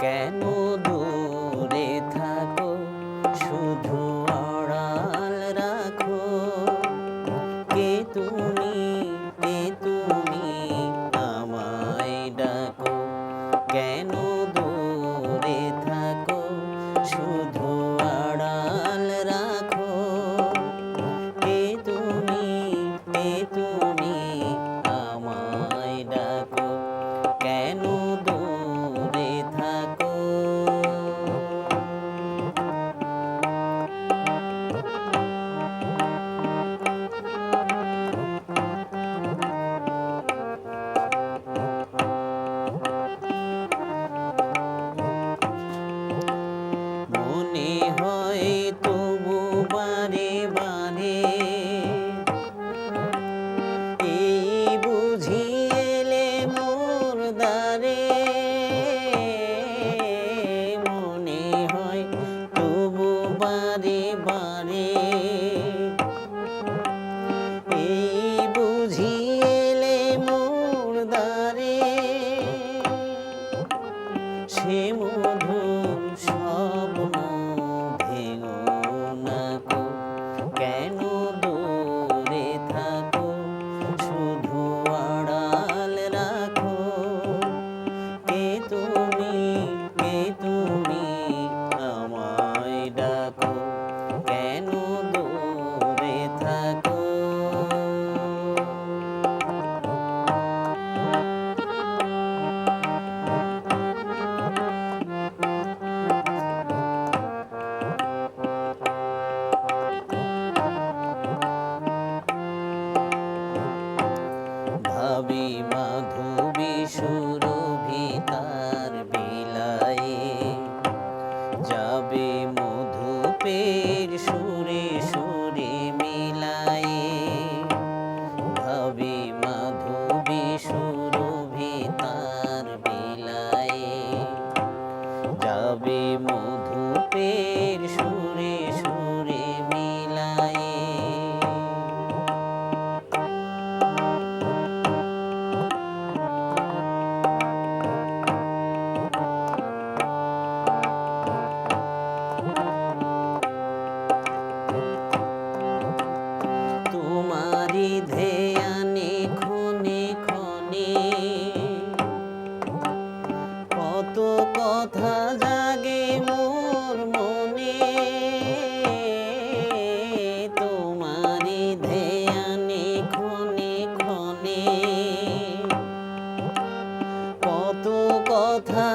কেন দূরে? সে মধুর সুরভি তার বিলায়ে যাবে মধুপের সুরে সুরে মিলায়ে। ভাবি মাধবী সুরভি তার বিলায়ে যাবে মধুপের সুরে তোমারি ধ্যানে ক্ষণে কত কথা জাগে মোর মনে তোমারি ধ্যানে ক্ষণে ক্ষণে কত কথা